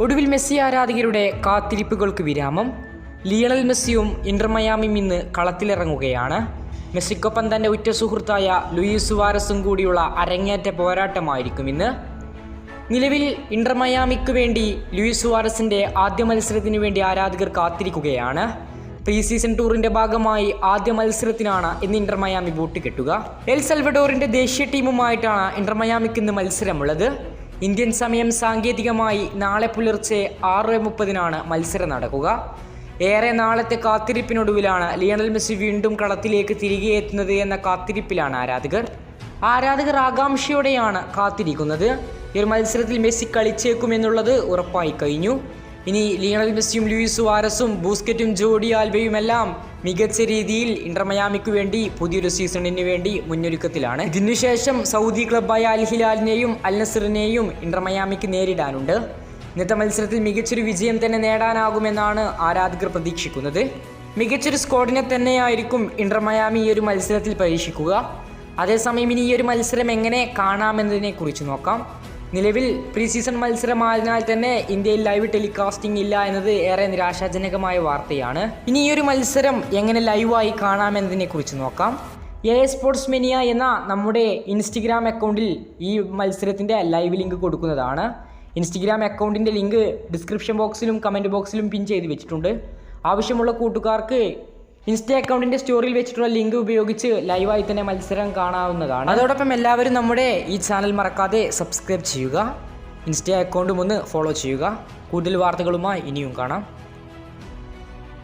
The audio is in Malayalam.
ഒടുവിൽ മെസ്സി ആരാധകരുടെ കാത്തിരിപ്പുകൾക്ക് വിരാമം. ലിയണൽ മെസ്സിയും ഇന്റർ ഇന്ന് കളത്തിലിറങ്ങുകയാണ്. മെസ്സിക്കൊപ്പം തന്റെ ഉറ്റ സുഹൃത്തായ ലൂയിസ് സുവാരസും കൂടിയുള്ള അരങ്ങേറ്റ പോരാട്ടമായിരിക്കും ഇന്ന്. നിലവിൽ ഇന്റർ മയാമിക്ക് വേണ്ടി ലൂയിസ് സുവാരസിന്റെ ആദ്യ മത്സരത്തിന് വേണ്ടി ആരാധകർ കാത്തിരിക്കുകയാണ്. പ്രീ സീസൺ ടൂറിന്റെ ഭാഗമായി ആദ്യ മത്സരത്തിനാണ് ഇന്ന് ഇന്റർ മയാമി ബൂട്ട് കെട്ടുക. എൽ സൽവഡോറിന്റെ ദേശീയ ടീമുമായിട്ടാണ് ഇന്റർ മയാമിക്ക് ഇന്ന് മത്സരമുള്ളത്. ഇന്ത്യൻ സമയം സാങ്കേതികമായി നാളെ പുലർച്ചെ ആറ് മുപ്പതിനാണ് മത്സരം നടക്കുക. ഏറെ നാളത്തെ കാത്തിരിപ്പിനൊടുവിലാണ് ലിയണൽ മെസ്സി വീണ്ടും കളത്തിലേക്ക് തിരികെ എത്തുന്നത് എന്ന കാത്തിരിപ്പിലാണ് ആരാധകർ. ആരാധകർ ആകാംക്ഷയോടെയാണ് കാത്തിരിക്കുന്നത്. ഈ ഒരു മത്സരത്തിൽ മെസ്സി കളിച്ചേക്കുമെന്നുള്ളത് ഉറപ്പായി കഴിഞ്ഞു. ഇനി ലിയണൽ മെസ്സിയും ലൂയിസ് വാരസും ബൂസ്കറ്റും ജോഡി ആൽബയും എല്ലാം മികച്ച രീതിയിൽ ഇന്റർമയാമിക്ക് വേണ്ടി പുതിയൊരു സീസണിന് വേണ്ടി മുന്നൊരുക്കത്തിലാണ്. ഇതിനുശേഷം സൗദി ക്ലബായ അൽ ഹിലാലിനെയും അൽ നസറിനെയും ഇന്റർമയാമിക്ക് നേരിടാനുണ്ട്. ഇന്നത്തെ മത്സരത്തിൽ മികച്ചൊരു വിജയം തന്നെ നേടാനാകുമെന്നാണ് ആരാധകർ പ്രതീക്ഷിക്കുന്നത്. മികച്ചൊരു സ്ക്വാഡിനെ തന്നെയായിരിക്കും ഇന്റർ മയാമി ഈ ഒരു മത്സരത്തിൽ പരീക്ഷിക്കുക. അതേസമയം ഇനി ഈ ഒരു മത്സരം എങ്ങനെ കാണാമെന്നതിനെ കുറിച്ച് നോക്കാം. നിലവിൽ പ്രീ സീസൺ മത്സരമായതിനാൽ തന്നെ ഇന്ത്യയിൽ ലൈവ് ടെലികാസ്റ്റിംഗ് ഇല്ല എന്നത് ഏറെ നിരാശാജനകമായ വാർത്തയാണ്. ഇനി ഈ ഒരു മത്സരം എങ്ങനെ ലൈവായി കാണാമെന്നതിനെ കുറിച്ച് നോക്കാം. എ സ്പോർട്സ് മെനിയ എന്ന നമ്മുടെ ഇൻസ്റ്റഗ്രാം അക്കൗണ്ടിൽ ഈ മത്സരത്തിന്റെ ലൈവ് ലിങ്ക് കൊടുക്കുന്നതാണ്. ഇൻസ്റ്റഗ്രാം അക്കൗണ്ടിന്റെ ലിങ്ക് ഡിസ്ക്രിപ്ഷൻ ബോക്സിലും കമന്റ് ബോക്സിലും പിൻ ചെയ്ത് വെച്ചിട്ടുണ്ട്. ആവശ്യമുള്ള കൂട്ടുകാർക്ക് ഇൻസ്റ്റ അക്കൗണ്ടിന്റെ സ്റ്റോറിയിൽ വെച്ചിട്ടുള്ള ലിങ്ക് ഉപയോഗിച്ച് ലൈവായി തന്നെ മത്സരം കാണാവുന്നതാണ്. അതോടൊപ്പം എല്ലാവരും നമ്മുടെ ഈ ചാനൽ മറക്കാതെ സബ്സ്ക്രൈബ് ചെയ്യുക. ഇൻസ്റ്റാ അക്കൗണ്ടും ഒന്ന് ഫോളോ ചെയ്യുക. കൂടുതൽ വാർത്തകളുമായി ഇനിയും കാണാം.